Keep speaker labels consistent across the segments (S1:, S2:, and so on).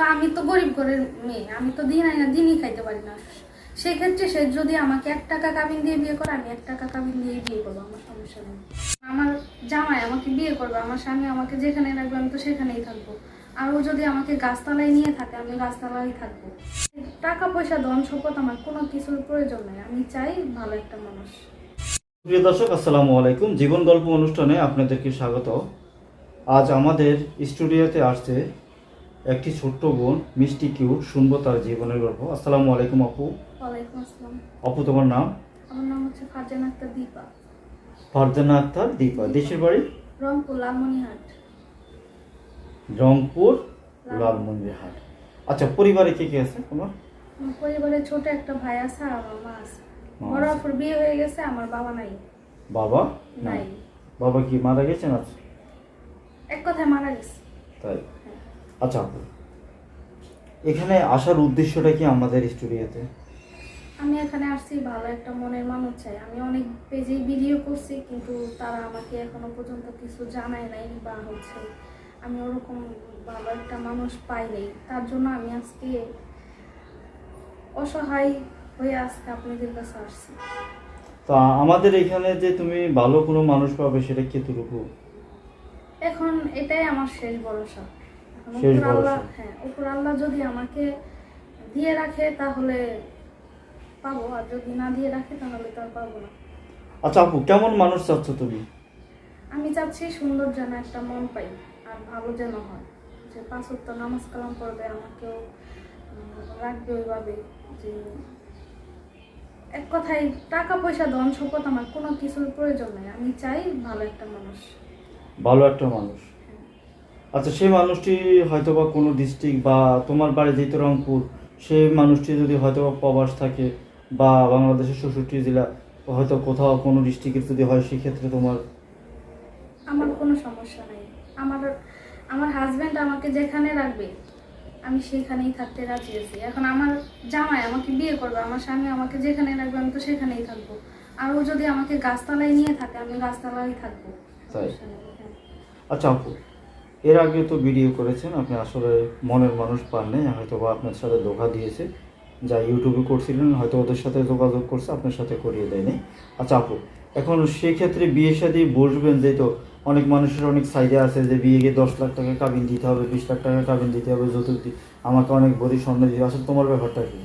S1: তো আমি তো গরিব ঘরের মেয়ে, আমি তো দিন আইনা দিনই খাইতে পারি না। সেক্ষেত্রে সে যদি আমাকে এক টাকা কাবিন দিয়ে বিয়ে করে, আমি এক টাকা কাবিন দিয়ে বিয়ে করব, আমার সমস্যা নেই। আমার জামাই আমাকে বিয়ে করবে, আমার স্বামী আমাকে যেখানে রাখবে, আমি তো সেখানেই থাকব। আর ও যদি আমাকে গাছতলায় নিয়ে থাকে, আমি গাছতলায় থাকব। টাকা পয়সা, ধন সম্পদ আমার কোনো কিছুর প্রয়োজন নেই, আমি চাই ভালো একটা মানুষ।
S2: প্রিয় দর্শক, আসসালামু আলাইকুম। জীবন গল্প অনুষ্ঠানে আপনাদেরকে স্বাগত। আজ আমাদের স্টুডিওতে আসছে একটি ছোট্ট বোন মিষ্টি কিউট শুনব তার জীবনের গল্প। আসসালামু আলাইকুম আপু।
S1: ওয়ালাইকুম আসসালাম।
S2: আপু তোমার নাম?
S1: আমার নাম হচ্ছে ফারজান আক্তার দীপা।
S2: ফারজানা আক্তার দীপা। দেশের বাড়ি?
S1: রংপুর লালমনিহাট
S2: রংপুর লালমন্দিরহাট আচ্ছা পরিবারে কে কে আছে তোমার?
S1: আমার পরিবারে ছোট একটা ভাই আছে আর আমার মা আছে। বড় আপুর বিয়ে হয়ে গেছে আমার বাবা নাই।
S2: বাবা
S1: নাই।
S2: বাবা কি মারা গেছেন আচ্ছা
S1: এক কথায় মারা গেছে।
S2: তাই। আচ্ছা আপু এখানে আসার উদ্দেশ্যটা কি আমাদের স্টুডিওতে?
S1: আমি এখানে আসছি ভালো একটা মনের মানুষ চাই। আমি অনেক পেজে ভিডিও করছি কিন্তু তারা আমাকে এখনও পর্যন্ত কিছু জানায় নাই বা হচ্ছে আমি ওরকম ভালো একটা মানুষ পাই নাই। তার জন্য আমি আজকে অসহায় হয়ে আজকে আপনাদের কাছে আসছি।
S2: তা আমাদের এখানে যে তুমি ভালো কোনো মানুষ পাবে সেটা কতটুকু
S1: এখন এটাই আমার শেষ ভরসা।
S2: শেষ ভরসা।
S1: হ্যাঁ উপর আল্লাহ যদি আমাকে দিয়ে রাখে তাহলে পাবো। আর যদি না দিয়ে রাখে তাহলে তো আর পাবো না।
S2: আচ্ছা আপু কেমন মানুষ চাচ্ছ তুমি?
S1: আমি চাচ্ছি সুন্দর যেন একটা মন পাই আর ভালো যেন হয়। যে পাঁচ ওয়াক্ত নামাজ কালাম করবে আমাকেও রাখবে ওইভাবে যে এক কথায় টাকা পয়সা ধন সম্পদ আমার কোনো কিছুর প্রয়োজন নেই। আমি চাই ভালো একটা মানুষ।
S2: ভালো একটা মানুষ। আচ্ছা সেই মানুষটি হয়তো বা কোনো ডিস্ট্রিক্ট বা তোমার বাড়ি যেহেতু রংপুর সেই মানুষটি যদি হয়তো বা প্রবাস থাকে বা বাংলাদেশের ষষ্ঠটি জেলা হয়তো কোথাও কোনো ডিস্ট্রিক্টের যদি হয় সেক্ষেত্রে তোমার?
S1: আমার কোনো সমস্যা নেই। আমার আমার হাজব্যান্ড আমাকে যেখানে রাখবে আমি সেখানেই থাকতে রাজি আছি। এখন আমার জামাই আমাকে বিয়ে করবে আমার স্বামী আমাকে যেখানে রাখবে আমি তো সেখানেই থাকব। আর ও যদি আমাকে গাছতলায় নিয়ে থাকে আমি গাছতলায় থাকব। হ্যাঁ।
S2: আচ্ছা আপু এর আগে তো ভিডিও করেছেন, আপনি আসলে মনের মানুষ পান নাই হয়তো বা আপনার সাথে ধোকা দিয়েছে, যা ইউটিউবে করছিলেন, হয়তো ওদের সাথে যোগাযোগ করছে, আপনার সাথে করিয়ে দেয়নি। আচ্ছা আপু, এখন সেক্ষেত্রে বিয়ে সাথে বসবেন যে তো অনেক মানুষের অনেক সাইডে আছে যে বিয়েকে দশ লাখ টাকা কাবিন দিতে হবে, বিশ লাখ টাকা কাবিন দিতে হবে যৌতুক আমাকে অনেক বড়ি স্বর্ণ দিতে। আসলে তোমার ব্যাপারটা কি?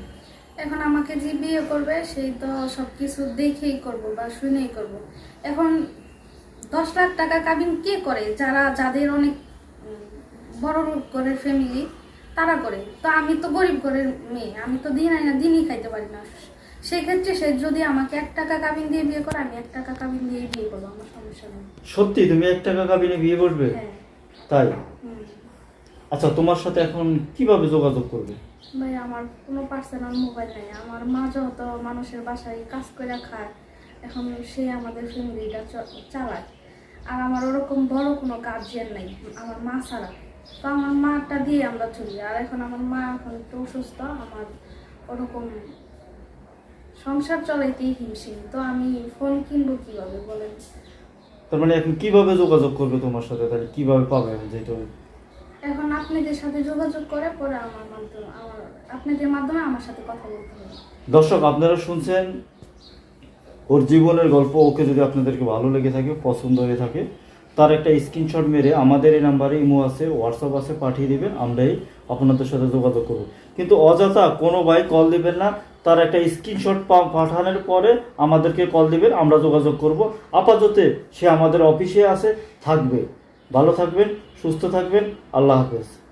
S1: এখন আমাকে যে বিয়ে করবে, সেই তো সব কিছু দেখেই করব বা শুনেই করব। এখন দশ লাখ টাকা কাবিন কে করে? যারা, যাদের অনেক বড় লোক করে ফ্যামিলি তারা করে। তো আমি তো গরিব ঘরের মেয়ে আমি তো দিন আইনা দিনই খাইতে পারি না। সেক্ষেত্রে সে যদি আমাকে এক টাকা কাবিন দিয়ে বিয়ে করে আমি এক টাকা কাবিন দিয়ে বিয়ে করব আমার সমস্যা নেই।
S2: সত্যি তুমি এক টাকা কাবিনে বিয়ে করবে?
S1: হ্যাঁ।
S2: তাই? আচ্ছা তোমার সাথে এখন কীভাবে যোগাযোগ করবে?
S1: ভাই আমার কোনো পার্সোনাল মোবাইল নেই। আমার মা যত মানুষের বাসায় কাজ করে খায় এখন সে আমাদের ফ্যামিলিটা চালায়। আর আমার ওরকম বড় কোনো গার্জিয়ান নেই। আমার মা ছাড়া। তো আমার মাটা দিয়ে আমরা চলি। আর এখন আমার মা এখন একটু অসুস্থ আমার ওরকম সংসার চলাইতেই হিমশিম। তো আমি ফোন কিনবো কীভাবে বলেন?
S2: তার মানে এখন কীভাবে যোগাযোগ করবে তোমার সাথে? তাহলে কীভাবে পাবে যেটা
S1: এখন আপনাদের সাথে যোগাযোগ করে পরে আমার মাধ্যমে আমার আপনাদের মাধ্যমে আমার সাথে কথা বলতে হবে।
S2: দর্শক আপনারা শুনছেন ওর জীবনের গল্প। ওকে যদি আপনাদেরকে ভালো লেগে থাকে পছন্দ হয়ে থাকে তার একটা স্ক্রিনশট মেরে আমাদের এই নাম্বারে ইমো আছে হোয়াটসঅ্যাপ আছে, পাঠিয়ে দেবেন, আমরাই আপনাদের সাথে যোগাযোগ করব। কিন্তু অযথা কোনো ভাই কল দেবেন না, তার একটা স্ক্রিনশট পাঠানোর পরে আমাদেরকে কল দিবেন, আমরা যোগাযোগ করব। আপাতত সে আমাদের অফিসে আছে, থাকবে। ভালো থাকবেন, সুস্থ থাকবেন, আল্লাহ হাফেজ।